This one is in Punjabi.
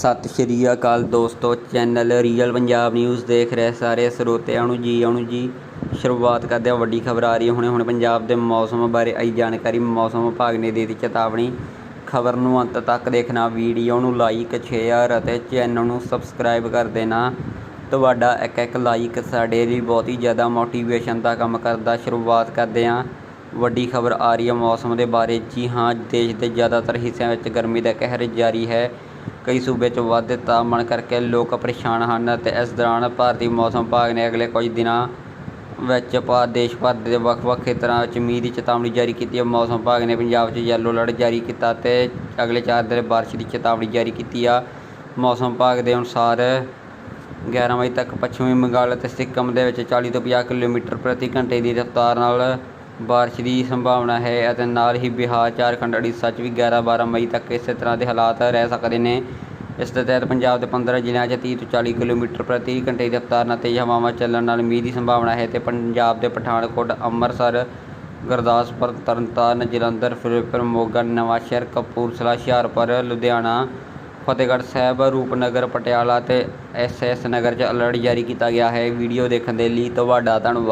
ਸਤਿ ਸ਼੍ਰੀ ਅਕਾਲ ਦੋਸਤੋ, ਚੈਨਲ ਰੀਅਲ ਪੰਜਾਬ ਨਿਊਜ਼ ਦੇਖ ਰਹੇ ਸਾਰੇ ਸਰੋਤਿਆਂ ਨੂੰ ਜੀ ਆਉਣ ਜੀ। ਸ਼ੁਰੂਆਤ ਕਰਦੇ ਹਾਂ, ਵੱਡੀ ਖਬਰ ਆ ਰਹੀ ਹੈ। ਹੁਣੇ ਹੁਣ ਪੰਜਾਬ ਦੇ ਮੌਸਮ ਬਾਰੇ ਆਈ ਜਾਣਕਾਰੀ, ਮੌਸਮ ਵਿਭਾਗ ਨੇ ਦੇ ਦਿੱਤੀ ਚੇਤਾਵਨੀ। ਖਬਰ ਨੂੰ ਅੰਤ ਤੱਕ ਦੇਖਣਾ, ਵੀਡੀਓ ਨੂੰ ਲਾਈਕ ਸ਼ੇਅਰ ਅਤੇ ਚੈਨਲ ਨੂੰ ਸਬਸਕ੍ਰਾਈਬ ਕਰ ਦੇਣਾ। ਤੁਹਾਡਾ ਇੱਕ ਇੱਕ ਲਾਈਕ ਸਾਡੇ ਲਈ ਬਹੁਤ ਹੀ ਜ਼ਿਆਦਾ ਮੋਟੀਵੇਸ਼ਨ ਦਾ ਕੰਮ ਕਰਦਾ। ਸ਼ੁਰੂਆਤ ਕਰਦੇ ਹਾਂ। ਵੱਡੀ ਖਬਰ ਆ ਰਹੀ ਹੈ ਮੌਸਮ ਦੇ ਬਾਰੇ। ਜੀ ਹਾਂ, ਦੇਸ਼ ਦੇ ਜ਼ਿਆਦਾਤਰ ਹਿੱਸਿਆਂ ਵਿੱਚ ਗਰਮੀ ਦਾ ਕਹਿਰ ਜਾਰੀ ਹੈ। ਕਈ ਸੂਬੇ 'ਚ ਵਾਧੇ ਤਾਪਮਾਨ ਕਰਕੇ ਲੋਕ ਪਰੇਸ਼ਾਨ ਹਨ ਅਤੇ ਇਸ ਦੌਰਾਨ ਭਾਰਤੀ ਮੌਸਮ ਵਿਭਾਗ ਨੇ ਅਗਲੇ ਕੁਝ ਦਿਨਾਂ ਵਿੱਚ ਭਾ ਦੇਸ਼ ਭਰ ਦੇ ਵੱਖ-ਵੱਖ ਖੇਤਰਾਂ ਵਿੱਚ ਮੀਂਹ ਦੀ ਚੇਤਾਵਨੀ ਜਾਰੀ ਕੀਤੀ ਹੈ। ਮੌਸਮ ਵਿਭਾਗ ਨੇ ਪੰਜਾਬ 'ਚ ਯੈਲੋ ਅਲਰਟ ਜਾਰੀ ਕੀਤਾ ਅਤੇ ਅਗਲੇ 4 ਦਿਨ ਬਾਰਿਸ਼ ਦੀ ਚੇਤਾਵਨੀ ਜਾਰੀ ਕੀਤੀ ਆ। ਮੌਸਮ ਵਿਭਾਗ ਦੇ ਅਨੁਸਾਰ 11 ਵਜੇ ਤੱਕ ਪੱਛਮੀ ਬੰਗਾਲ ਅਤੇ ਸਿੱਕਮ ਦੇ ਵਿੱਚ 40 ਤੋਂ 50 ਕਿਲੋਮੀਟਰ ਪ੍ਰਤੀ ਘੰਟੇ ਦੀ ਰਫ਼ਤਾਰ ਨਾਲ ਬਾਰਿਸ਼ ਦੀ ਸੰਭਾਵਨਾ ਹੈ ਅਤੇ ਨਾਲ ਹੀ ਬਿਹਾਰ, ਝਾਰਖੰਡ, ਉੜੀਸਾ 'ਚ ਵੀ 11-12 ਮਈ ਤੱਕ ਇਸੇ ਤਰ੍ਹਾਂ ਦੇ ਹਾਲਾਤ ਰਹਿ ਸਕਦੇ ਨੇ। ਇਸ ਦੇ ਤਹਿਤ ਪੰਜਾਬ ਦੇ 15 ਜ਼ਿਲ੍ਹਿਆਂ 'ਚ 30 ਤੋਂ 40 ਕਿਲੋਮੀਟਰ ਪ੍ਰਤੀ ਘੰਟੇ ਦੀ ਰਫ਼ਤਾਰ ਨਾਲ ਤੇਜ਼ ਹਵਾਵਾਂ ਚੱਲਣ ਨਾਲ ਮੀਂਹ ਦੀ ਸੰਭਾਵਨਾ ਹੈ ਤੇ ਪੰਜਾਬ ਦੇ ਪਠਾਨਕੋਟ, ਅੰਮ੍ਰਿਤਸਰ, ਗੁਰਦਾਸਪੁਰ, ਤਰਨਤਾਰਨ, ਜਲੰਧਰ, ਫਿਰੋਜ਼ਪੁਰ, ਮੋਗਾ, ਨਵਾਂਸ਼ਹਿਰ, ਕਪੂਰਥਲਾ, ਹੁਸ਼ਿਆਰਪੁਰ, ਲੁਧਿਆਣਾ, ਫਤਿਹਗੜ੍ਹ ਸਾਹਿਬ, ਰੂਪਨਗਰ, ਪਟਿਆਲਾ ਤੇ ਐਸ ਐਸ ਨਗਰ 'ਚ ਅਲਰਟ ਜਾਰੀ ਕੀਤਾ ਗਿਆ ਹੈ। ਵੀਡੀਓ ਦੇਖਣ ਦੇ ਲਈ ਤੁਹਾਡਾ ਧੰਨਵਾਦ।